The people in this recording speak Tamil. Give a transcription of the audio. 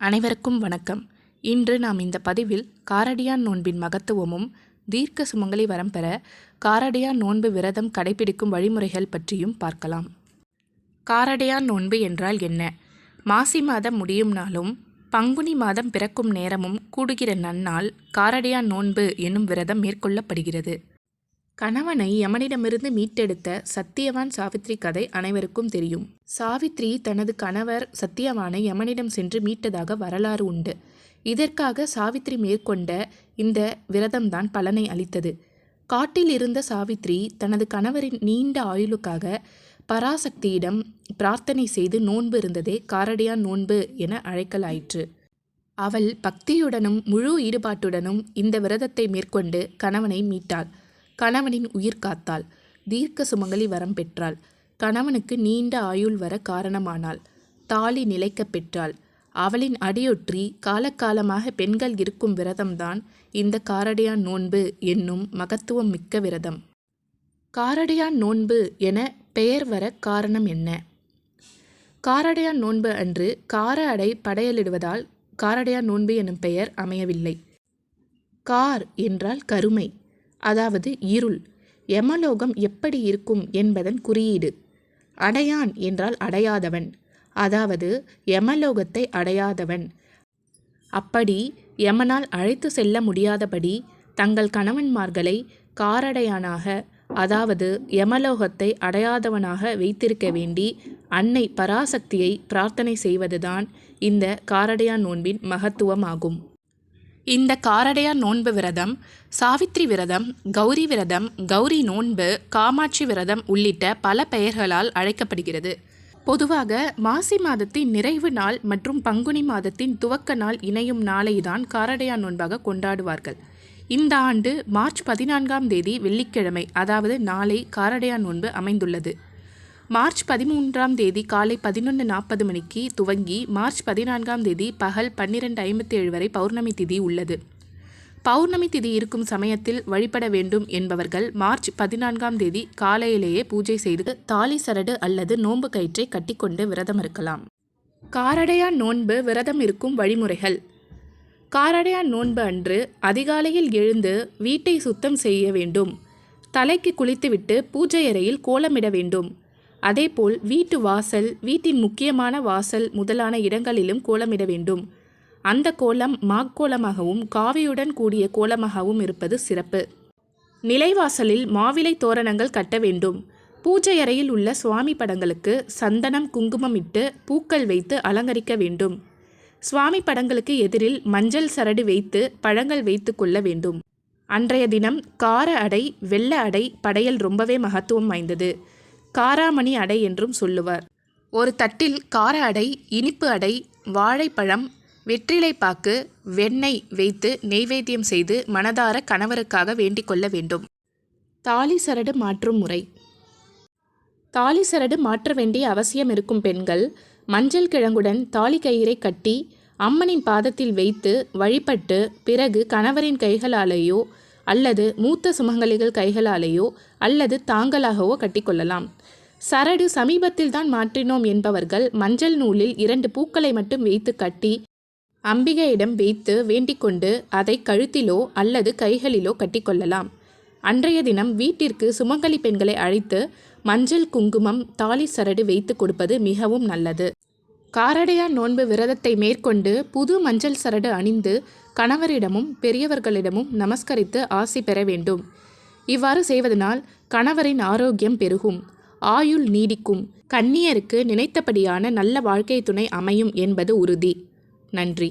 அனைவருக்கும் வணக்கம். இன்று நாம் இந்த பதிவில் காரடியான் நோன்பின் மகத்துவமும் தீர்க்க சுமங்கலி வரம் பெற காரடியான் நோன்பு விரதம் கடைபிடிக்கும் வழிமுறைகள் பற்றியும் பார்க்கலாம். காரடியான் நோன்பு என்றால் என்ன? மாசி மாதம் முடியும் நாளும் பங்குனி மாதம் பிறக்கும் நேரமும் கூடுகிற நன்னாள் காரடியான் நோன்பு என்னும் விரதம் மேற்கொள்ளப்படுகிறது. கணவனை யமனிடமிருந்து மீட்டெடுத்த சத்தியவான் சாவித்ரி கதை அனைவருக்கும் தெரியும். சாவித்ரி தனது கணவர் சத்தியவானை யமனிடம் சென்று மீட்டதாக வரலாறு உண்டு. இதற்காக சாவித்ரி மேற்கொண்ட இந்த விரதம்தான் பலனை அளித்தது. காட்டில் இருந்த சாவித்ரி தனது கணவரின் நீண்ட ஆயுளுக்காக பராசக்தியிடம் பிரார்த்தனை செய்து நோன்பு இருந்ததே காரடியான் நோன்பு என அழைக்கலாயிற்று. அவள் பக்தியுடனும் முழு ஈடுபாட்டுடனும் இந்த விரதத்தை மேற்கொண்டு கணவனை மீட்டாள். கணவனின் உயிர் காத்தாள். தீர்க்க சுமங்கலி வரம் பெற்றாள். கணவனுக்கு நீண்ட ஆயுள் வர காரணமானாள். தாலி நிலைக்க பெற்றாள். அவளின் அடியொற்றி காலக்காலமாக பெண்கள் இருக்கும் விரதம்தான் இந்த காரடையான் நோன்பு என்னும் மகத்துவம் மிக்க விரதம். காரடையான் நோன்பு என பெயர் வர காரணம் என்ன? காரடையான் நோன்பு அன்று கார அடை படையலிடுவதால் காரடையான் நோன்பு எனும் பெயர் அமையவில்லை. கார் என்றால் கருமை. அதாவது இருள். யமலோகம் எப்படி இருக்கும் என்பதன் குறியீடு. அடையான் என்றால் அடையாதவன். அதாவது யமலோகத்தை அடையாதவன். அப்படி யமனால் அழைத்து செல்ல முடியாதபடி தங்கள் கணவன்மார்களை காரடையானாக அதாவது யமலோகத்தை அடையாதவனாக வைத்திருக்க வேண்டி அன்னை பராசக்தியை பிரார்த்தனை செய்வதுதான் இந்த காரடையான் நோன்பின் மகத்துவமாகும். இந்த காரடையா நோன்பு விரதம் சாவித்ரி விரதம் கௌரி விரதம் கௌரி நோன்பு காமாட்சி விரதம் உள்ளிட்ட பல பெயர்களால் அழைக்கப்படுகிறது. பொதுவாக மாசி மாதத்தின் நிறைவு நாள் மற்றும் பங்குனி மாதத்தின் துவக்க நாள் இணையும் நாளை தான் காரடையா நோன்பாக கொண்டாடுவார்கள். இந்த ஆண்டு மார்ச் பதினான்காம் தேதி வெள்ளிக்கிழமை அதாவது நாளை காரடையா நோன்பு அமைந்துள்ளது. மார்ச் பதிமூன்றாம் தேதி காலை பதினொன்று நாற்பது மணிக்கு துவங்கி மார்ச் பதினான்காம் தேதி பகல் பன்னிரெண்டு ஐம்பத்தி ஏழு வரை பௌர்ணமி திதி உள்ளது. பௌர்ணமி திதி இருக்கும் சமயத்தில் வழிபட வேண்டும் என்பவர்கள் மார்ச் பதினான்காம் தேதி காலையிலேயே பூஜை செய்து தாலி சரடு அல்லது நோன்பு கயிற்றை கட்டிக்கொண்டு விரதம் இருக்கலாம். காரடையான் நோன்பு விரதம் இருக்கும் வழிமுறைகள். காரடையான் நோன்பு அன்று அதிகாலையில் எழுந்து வீட்டை சுத்தம் செய்ய வேண்டும். தலைக்கு குளித்துவிட்டு பூஜை அறையில் கோலமிட வேண்டும். அதேபோல் வீட்டு வாசல் வீட்டின் முக்கியமான வாசல் முதலான இடங்களிலும் கோலமிட வேண்டும். அந்த கோலம் மாக்கோலமாகவும் காவியுடன் கூடிய கோலமாகவும் இருப்பது சிறப்பு. நிலைவாசலில் மாவிலை தோரணங்கள் கட்ட வேண்டும். பூஜை அறையில் உள்ள சுவாமி படங்களுக்கு சந்தனம் குங்குமம் இட்டு பூக்கள் வைத்து அலங்கரிக்க வேண்டும். சுவாமி படங்களுக்கு எதிரில் மஞ்சள் சரடு வைத்து பழங்கள் வைத்து கொள்ள வேண்டும். அன்றைய தினம் கார அடை வெள்ள அடை படையல் ரொம்பவே மகத்துவம் வாய்ந்தது. காராமணி அடை என்றும் சொல்லுவார். ஒரு தட்டில் கார அடை இனிப்பு அடை வாழைப்பழம் வெற்றிலைப்பாக்கு வெண்ணெய் வைத்து நெய்வேத்தியம் செய்து மனதார கணவருக்காக வேண்டிக் கொள்ள வேண்டும். தாலி சரடு மாற்றும் முறை. தாலி சரடு மாற்ற வேண்டிய அவசியம் இருக்கும் பெண்கள் மஞ்சள் கிழங்குடன் தாலி கயிறை கட்டி அம்மனின் பாதத்தில் வைத்து வழிபட்டு பிறகு கணவரின் கைகளாலேயோ அல்லது மூத்த சுமங்கலிகள் கைகளாலேயோ அல்லது தாங்களாகவோ கட்டிக்கொள்ளலாம். சரடு சமீபத்தில் தான் மாற்றினோம் என்பவர்கள் மஞ்சள் நூலில் இரண்டு பூக்களை மட்டும் வைத்து கட்டி அம்பிகையிடம் வைத்து வேண்டிக்கொண்டு அதை கழுத்திலோ அல்லது கைகளிலோ கட்டிக்கொள்ளலாம். அன்றைய தினம் வீட்டிற்கு சுமங்கலி பெண்களை அழைத்து மஞ்சள் குங்குமம் தாலி சரடு வைத்து கொடுப்பது மிகவும் நல்லது. காரடையான் நோன்பு விரதத்தை மேற்கொண்டு புது மஞ்சள் சரடு அணிந்து கணவரிடமும் பெரியவர்களிடமும் நமஸ்கரித்து ஆசி பெற வேண்டும். இவ்வாறு செய்வதனால் கணவரின் ஆரோக்கியம் பெருகும் ஆயுள் நீடிக்கும் கன்னியருக்கு நினைத்தபடியான நல்ல வாழ்க்கை துணை அமையும் என்பது உறுதி. நன்றி.